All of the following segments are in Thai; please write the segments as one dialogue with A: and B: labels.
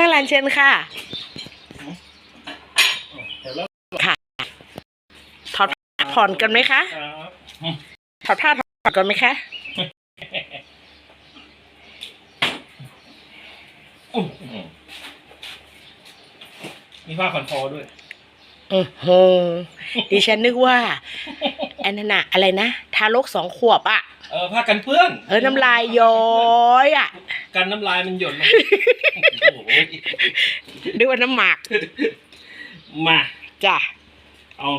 A: ช่างรันเชิญค่ะ
B: เดี๋ยวเริ่ม
A: ถอดผ้าผ่อนกันไหมคะ
B: ครับ
A: ถอดผ้าถอดกันไหมคะ
B: อื้อหือมีผ้าพันคอด้วย
A: อือหือดิฉันนึกว่าอันนั้นน่ะอะไรนะ ทารกสองขวบอะ
B: เออผ้ากันเปื้อน
A: เออ น้ำลายย้อยอะ
B: กันน้ำลายมันหยดลงโอ้โห
A: นึกว่าน้ำหมาก
B: มา
A: จ้ะ
B: เอา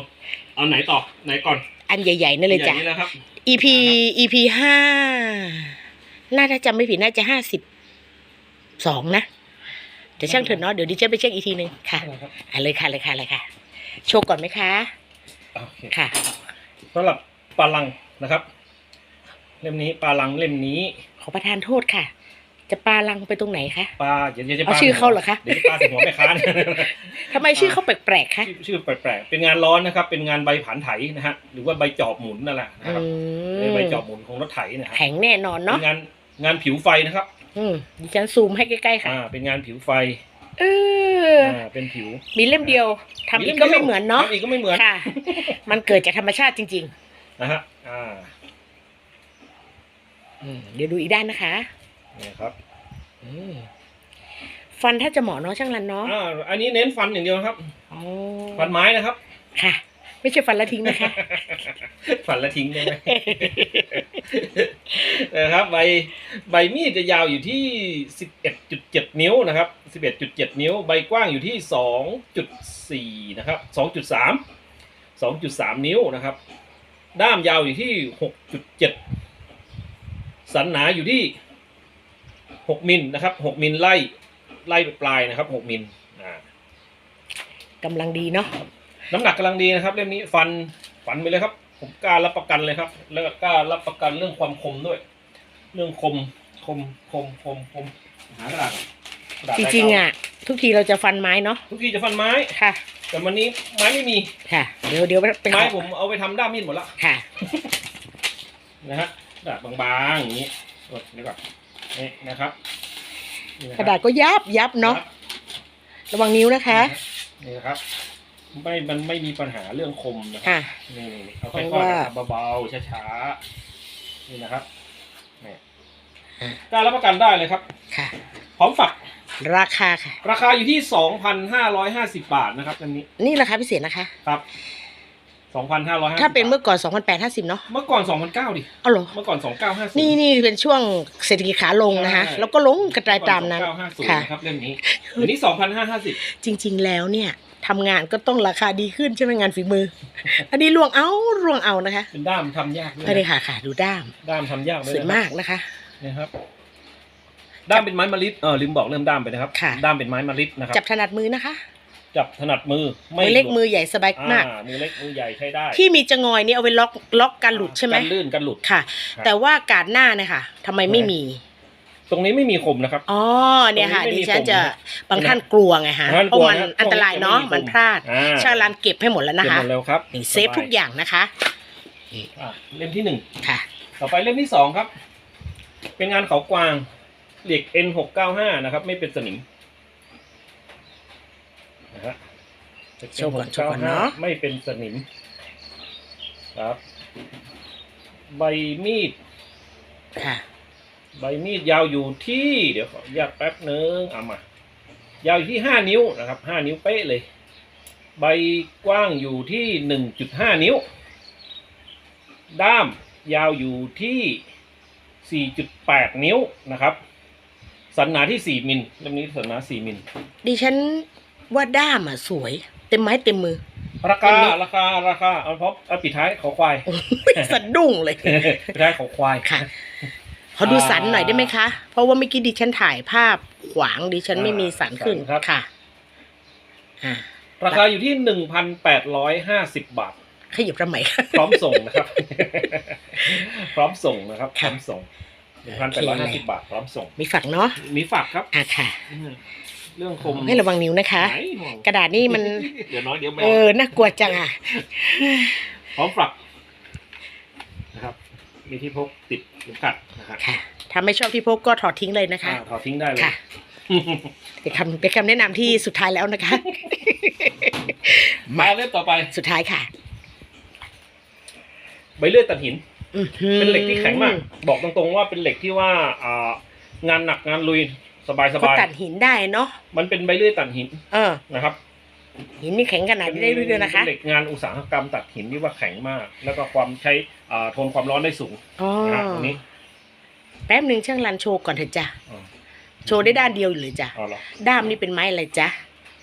B: เอาไหนต่อไหนก่อน
A: อันใหญ่ๆนั่นเลยจ้ะ
B: ใหญ่นี่นะครับ
A: EP EP ห้าน่าจะจำไม่ผิดน่าจะห้าสิบสองนะ เดี๋ยวช่างเถอะเนาะเดี๋ยวดิฉันไปเช็คอีกทีหนึ่งค่ะ
B: นะครับ
A: อะเลยค่ะเลยค่ะเลยค่ะ โชว์ก่อนไหมคะ
B: โอเค
A: ค่ะ
B: สำหรับปลาลังนะครับ เล่มนี้ปลาลังเล่มนี้
A: ขอประทานโทษค่ะ จะปลาลังไปตรงไหนคะ
B: ปลาเดี๋ยวจะป
A: เอา
B: ลา
A: ชื่อเขาเหรอคะ
B: เดี๋ยวจะปลาใส่หัวแม่ค้าเนี่ย
A: ทำไมชื่อเขาแปลกๆคะ
B: ชื่อชื่อแปลกๆเป็นงานร้อนนะครับ เป็นงานใบผานไถนะฮะหรือว่าใบจอบหมุนนั่นแหละนะ
A: อื
B: ครับ
A: ม
B: เป็นใบจอบหมุนของรถไถนะครับ
A: แข็งแน่นอน
B: เป็
A: เนาะ
B: นงานงานผิวไฟนะครับ
A: อืมดิฉันซูมให้ใกล้ๆค่ะ
B: อ่าเป็นงานผิวไฟ
A: เออ
B: อ่าเป็นผิว
A: มีเล่มเดียวทำอีกก็ไม่เหมือนเนาะ
B: ทำอีกก็ไม่เหมือน
A: ค่ะ มันเกิดจากธรรมชาติจริง
B: นะฮะอ่า
A: ๆอืมเดี๋ยวดูอีกด้านนะคะ
B: เนี่ยครับ
A: อืมฟันถ้าจะเหมาะเนาะช่างรันเนาะ
B: อ่าอันนี้เน้นฟันอย่างเดียวครับ
A: อ๋อ
B: ฟันไม้นะครับ
A: ค่ะ ไม่ใช่ฟันละทิ้งนะคะ
B: ฝันละทิ้งได้ไหมนะครับใบใบมีดจะยาวอยู่ที่11.7นิ้วนะครับ11.7นิ้ว ใบกว้างอยู่ที่2.4นะครับ2.3 2.3นิ้วนะครับ ด้ามยาวอยู่ที่6.7สันหนาอยู่ที่ 6มิลนะครับ6มิลไล่ไล่ไปปลายนะครับ6มิลอ่า
A: กำลังดีเนาะ
B: น้ำหนักกำลังดีนะครับ เล่มนี้ฟันฟันไปเลยครับ ผมกล้ารับประกันเลยครับ แล้วก็กล้ารับประกันเรื่องความคมด้วย เรื่องคมคมคมคมคมหากระดาษกะดาษ
A: จริงๆอะ ทุกทีเราจะฟันไม้เนาะ
B: ทุกทีจะฟันไม้
A: ค่ะ
B: แต่วันนี้ไม้ไม่มี
A: ค่ะ เดี๋ยวเดี๋ยวไปข
B: ไม้
A: อ
B: ผมเอาไปทำด้ามมีดหมดละ
A: ค่ะ
B: นะฮะกระดาษบางๆอย่างนี้กดนี่ก่อน นี่นะครับนี่นค
A: ก
B: บ
A: ระดาษก็ยับยับเนาะระวังนิ้วนะคะ
B: นี่นะครับไม่มันไม่มีปัญหาเรื่องคมนะครับ
A: ค่ะ
B: นี่ๆเอา
A: เพ
B: ค่อย
A: ราะ
B: ๆ
A: ว่า
B: นะครับเบาๆช้าๆนี่นะครับนี่กล้ารรับประกันได้เลยครับ
A: ค่ะ
B: พร้อมฝัก
A: ราคาค่ะ
B: ราคาอยู่ที่ 2,550 บาทนะครับอันนี้
A: นี่ราคาพิเศษนะคะ
B: ครับ 2,550
A: ถ้าเป็นเมื่อก่อน2,850เนาะ
B: เมื่อก่อน2,900ดิ
A: เอาเหรอ
B: เมื่อก่อน2,950
A: นี่นี่เป็นช่วงเศรษฐกิจขาลงนะคะ
B: ใช่
A: แล้วก็ลงกระจายตามนั้น
B: 2,950
A: ค่ะ
B: นะครับเล่มนี้เดี๋ยวนี้2,550
A: จริง ๆ แล้วเนี่ยทำงานก็ต้องราคาดีขึ้นใช่ไหมงานฝีมือ อันนี้ลวงเอาลวงเอานะคะ
B: เป็นด้ามทำยากด้วย
A: ไม่ได้ค่ะค่ะ ดูด้าม
B: ด้ามทำยากด้วย
A: สวย
B: นะครับ
A: มากนะคะ
B: นะครับด้ามเป็นไม้มะลิเออลืมบอกเริ่มด้ามไปนะครับ
A: ค่ะ
B: ด้ามเป็นไม้มะลินะครับ
A: จับถนัดมือนะคะ
B: จับถนัดมือ
A: มือเล็กมือใหญ่สบาย
B: อ่ามา
A: ก
B: มือเล็กมือใหญ่ใช้ได้
A: ที่มีจะงอยนี่เอาไว้ล็อกล็อกการหลุดใช่ไหม
B: กันลื่นกันหลุด
A: ค่ะ
B: ครับ
A: แต่ว่าการหน้าเนี่ยค่ะทำไมไม่มี
B: ตรงนี้ไม่มีคมนะครับ
A: อ๋อเนี่ยค่ะ
B: ตรงนี้
A: ดิ
B: ไม่มี
A: ฉันจะ
B: ผม
A: บางท่านกลัวไงฮะ
B: บางท่าน
A: เพราะ
B: กลัว
A: มัน
B: นะ
A: อันตรายเนาะ
B: ตรงนี้
A: มันพลาด
B: อ่า
A: ชาลานเก็บให้หมดแล้วนะ
B: เก็บ
A: คะ
B: หมดแล้วครับ
A: นี่เซฟทุกอย่างนะคะ
B: อะเล่มที่หนึ่ง
A: ค่ะ
B: ต่อไปเล่มที่สองครับ เป็นงานเขากวางเหล็ก N หกเก้าห้านะครับ ไม่เป็นสนิมนะฮะ
A: โชว์ก่อนโชว์ก่อนเนอะ
B: ไม่เป็นสนิมครับ ใบมีด
A: ค่ะ
B: ใบมีดยาวอยู่ที่ เดี๋ยวขออนุญาตแป๊บนึงเอามายาวอยู่ที่ห้านิ้วนะครับห้านิ้วเป๊ะเลย ใบกว้างอยู่ที่หนึ่งจุดห้านิ้ว ด้ามยาวอยู่ที่สี่จุดแปดนิ้วนะครับสันหนาที่สี่มิลเล่มนี้สันหนาสี่มิล
A: ดิฉันว่าด้ามอะสวย เต็มไม้เต็มมือ
B: ราคา
A: เล่มนี้
B: ราคา ราคา เอาพร้อมเอาปิดท้ายเขาควาย
A: โอ้ยสะดุ้งเลย
B: ปิดท้ายเขาควาย
A: ค่ะขอดูสันหน่อยได้ไหมคะ เพราะว่าเมื่อกี้ดิฉันถ่ายภาพขวางดิฉันไม่มีสันขึ้น
B: สันครับ
A: ค่ะอ่า
B: ราคาอยู่ที่หนึ่งพันแปดร้อยห้าสิบบาท
A: ขยับทำไมคะ
B: พร้อมส่งนะครับ พร้อมส่งนะครับพ
A: ค่ะ
B: ร้อมส่งหนึ่งพันแปดร้อยห้าสิบบาท พร้อมส่ง
A: มีฝักเนาะ
B: มีฝากครับ
A: อะค่ะ
B: อืม เรื่องคม
A: ให้ระวังนิ้วนะคะ
B: ไหนห่วง
A: กระดาษนี่มัน
B: เดี๋ยวน้อยเดี๋ยวแม
A: เอ
B: ว
A: อน่ากลัวจังอะ
B: พร้อมฝักนะครับ มีที่พกติดเข็มขัดนะครับ
A: ค่ะ ถ้าไม่ชอบที่พกก็ถอดทิ้งเลยนะคะ
B: อ่าถอดทิ้งได้เลย
A: ค่ะเป็นคำเป็นคำแนะนำที่สุดท้ายแล้วนะคะ
B: มาเล่มต่อไป
A: สุดท้ายค่ะ
B: ใบเลื่อยตัดหิน
A: อื้อหือ
B: เป็นเหล็กที่แข็งมาก บอกตรงๆว่าเป็นเหล็กที่ว่าอ่างานหนักงานลุย สบายส
A: เขา
B: บาย
A: ตัดหินได้เนาะ
B: มันเป็นใบเลื่อยตัดหิน
A: เออ
B: นะครับ
A: หินนี่แข็งขนาดนี้ได้ด้วยนะคะ
B: เป็นเหล็กงานอุตสาหกรรมตัดหินที่ว่าแข็งมาก แล้วก็ความใช้อ่าทนความร้อนได้สูง
A: อ๋อ
B: นะฮะตรงนี้
A: แป๊บหนึ่งช่างรันโชว์ก่อนเถอะจ้ะ
B: อ๋อ
A: โชว์ได้ด้านเดียวอยู่เลยจ้ะ
B: เอาเหรอ
A: ด้ามนี่เป็นไม้อะไรจ๊ะ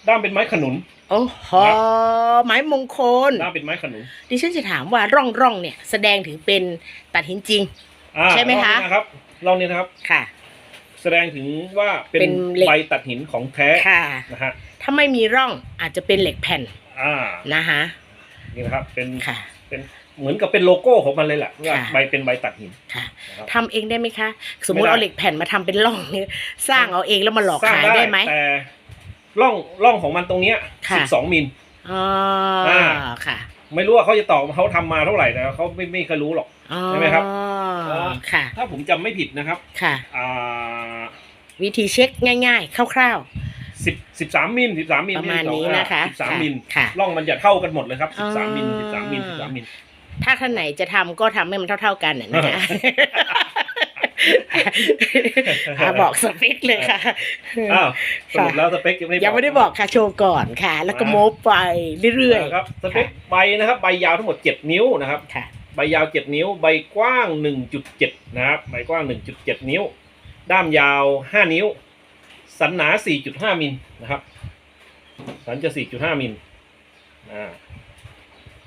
B: ด้ามเป็นไม้ขนุน
A: โอ้โหไม้มงคล
B: ด้ามเป็นไม้ขนุน
A: ดิฉันจะถามว่าร่องร่องเนี่ย แสดงถึงเป็นตัดหินจริง
B: อ่า
A: ใช่ไหมคะ
B: ลองนี้นะครับลองนี้นะครับ
A: ค่ะ
B: แสดงถึงว่าเป็น
A: เป็นเหล็ก
B: ใบตัดหินของแท้
A: ค่ะ
B: นะฮะ
A: ถ้าไม่มีร่องอาจจะเป็นเหล็กแผ่น
B: อ่า
A: นะคะ
B: นี่นะครับเป็น
A: ค่ะ
B: เป็นเหมือนกับเป็นโลโก้ของมันเลยแหละว่า
A: ค่ะ
B: ใบเป็นใบตัดหิน
A: ค่ะ
B: นะครับ
A: ทำเองได้ไหมคะ สมมุติ
B: ไม่ได้
A: เอาเหล็กแผ่นมาทำเป็นร่องเนี่ยสร้างเอาเองแล้วมาหลอก
B: สร้าง
A: ขายได้ไหม
B: แต่ร่องร่องของมันตรงเนี้ย
A: ค่ะ
B: สิบสองมิล
A: อ๋อ
B: อ่า
A: ค่ะ
B: ไม่รู้ว่าเขาจะตอบเขาทำมาเท่าไหร่แต่เขาไม่ไม่เคยรู้หรอก
A: อ๋อ
B: ใช่ไหมครับ
A: ค่ะ
B: ถ้าผมจำไม่ผิดนะครับ
A: ค่ะ
B: อ่า
A: วิธีเช็คง่ายๆ คร่าว
B: สิบสิบสามมิลสิบสามมิล
A: ประมาณนี้นะคะ
B: สิบสาม
A: ค่ะ
B: มิล
A: ค่ะ
B: ร่องมันจะเท่ากันหมดเลยครับ
A: อ๋
B: สิ
A: อ
B: บสามมิลสิบสามมิลสิบสามมิล
A: ๆ ถ้าท่านไหนจะทำก็ทำให้มันเท่า ๆกันน่ะนะคะ อะบอกสเปคเลยค่ะ
B: อ้าวสรุปแล้วสเปคยังไม่
A: ยังไม่ได้บอกค่ะโชว์ก่อนค่ะ แล้วก็โมบไปเรื่อย
B: นะครับสเปคใบนะครับ ใบยาวทั้งหมดเจ็ดนิ้วนะครับ
A: ๆ ค่ะ
B: ใบยาวเจ็ดนิ้ว ใบกว้างหนึ่งจุดเจ็ดนะครับ ใบกว้างหนึ่งจุดเจ็ดนิ้ว ด้ามยาวห้านิ้ว สันหนาสี่จุดห้ามิลนะครับ สันจะสี่จุดห้ามิลอ่า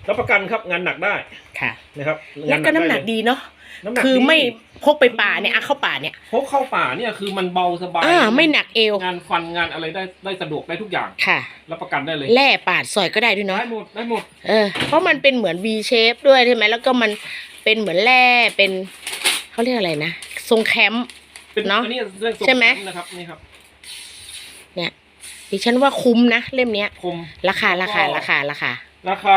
B: รับประกันครับงานหนักได้
A: ค่ะ
B: นะครับ
A: แล้วก็น้ำหนัก
B: ได้เลย
A: ดีเนาะ
B: น้ำหนัก
A: คือ
B: ดี
A: ไม่พกไปป่าเนี่ยอะเข้าป่าเนี่ย
B: พกเข้าป่าเนี่ยคือมันเบาสบาย
A: อ่าไม่หนักเอว
B: งานฟันงานอะไรได้ได้สะดวกได้ทุกอย่าง
A: ค่ะ
B: รับประกันได้เลย
A: แล่ปาดสอยก็ได้ด้วยเนาะ
B: ได้หมดได้หมด
A: เออเพราะมันเป็นเหมือน V shape ด้วยใช่ไหมแล้วก็มันเป็นเหมือนแร่เป็นเขาเรียกอะไรนะทรงแคมป์
B: เป็น
A: เนอะ
B: อันนี้เรื่องทรง
A: ใช่ไหม
B: แขนนะครับนี่ครับ
A: เนี่ยดิฉันว่าคุ้มนะเล่มเนี้ย
B: คม
A: ราคาราคาราคาราคา
B: ราคา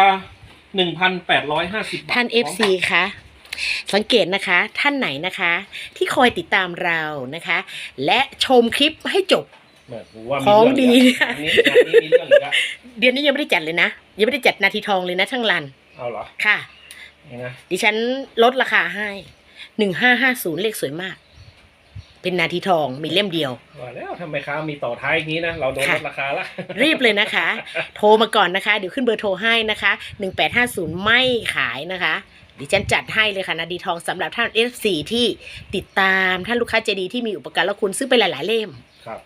B: หนึ่งพันแปดร้อยห้าสิบบาท
A: ท่าน FC คะสังเกตนะคะท่านไหนนะคะ ที่คอยติดตามเรานะคะ และชมคลิปให้จบ
B: แหม่ผมว่ามี
A: ของ
B: เรื่
A: ดี
B: อีกแล้วอันนี้อันนี้มีเรื่องอีกแล้ว
A: เดือนนี้ยังไม่ได้จัดเลยนะยังไม่ได้จัดนาทีทองเลยนะช่างรัน
B: เอาเหรอ
A: ค่ะ
B: นี่นะ
A: ดิฉันลดราคาให้หนึ่งห้าห้าศูนย์เลขสวยมาก เป็นนาทีทองมีเล่มเดียว
B: ว่าแล้วทำไมค้ามีต่อท้ายอย่างนี้นะ เราโดนล
A: ค่ะ
B: ดราคาละ
A: รีบเลยนะคะ โทรมาก่อนนะคะ เดี๋ยวขึ้นเบอร์โทรให้นะคะหนึ่งแปดห้าศูนย์ไม่ขายนะคะ ดิฉันจัดให้เลยค่ะนาดีทองสำหรับท่าน F4 ที่ติดตามท่านลูกค้าใจดีที่มีอุปการะคุณซื้อไปหลาย ๆ เล่ม
B: ครับ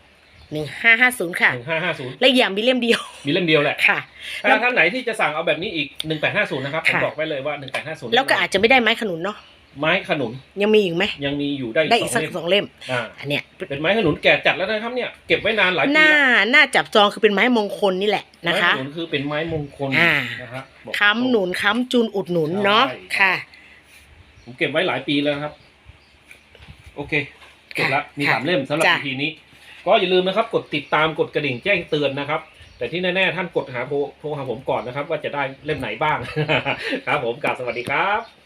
A: หนึ่งห้าห้าศูนย์ค่ะ
B: หนึ่งห้าห้าศูนย์
A: และอีกอย่างมีเล่มเดียว
B: มีเล่มเดียวแหละ
A: ค่ะ
B: ถ้าท่านไหนที่จะสั่งเอาแบบนี้อีกหนึ่งแปดห้าศูนย์นะครับ ผม
A: ค่ะ
B: บอกไว้เลยว่าหนึ่งแปดห้าศูนย์
A: แล้วก็อาจจะไม่ได้ไม้ขนุนเนาะ
B: ไม้ขนุน
A: ยังมีอีกไหม
B: ยังมีอยู่ได้
A: ได้อีก
B: ส
A: สั
B: อกงเล่ม
A: สองเล่ม
B: อ่า
A: อันเนี้ย
B: เป็นไม้ขนุนแก่จัดแล้วนะครับเนี่ยเก็บไว้นานหลายปี
A: หน้า
B: แล้ว
A: หน้าจับจองคือเป็นไม้มงคลนี่แหละนะคะ
B: ไม้ขนุนคือเป็นไม้มงคล
A: อ่า
B: นะครับบอก
A: ค้ำหนุนค้ำจุนอุดหนุนเนาะ
B: ใช่
A: ค่ะ
B: ผมเก็บไว้หลายปีแล้วนะครับ โอเคจบละ
A: ค่ะ
B: มีสามเล่มสำหรับ
A: จ้ะ
B: ทีนี้ ก็อย่าลืมนะครับ กดติดตามกดกระดิ่งแจ้งเตือนนะครับแต่ที่แน่ๆท่านกดหาโทรโทรหาผมก่อนนะครับ ว่าจะได้เล่มไหนบ้าง ครับผมกราบสวัสดีครับ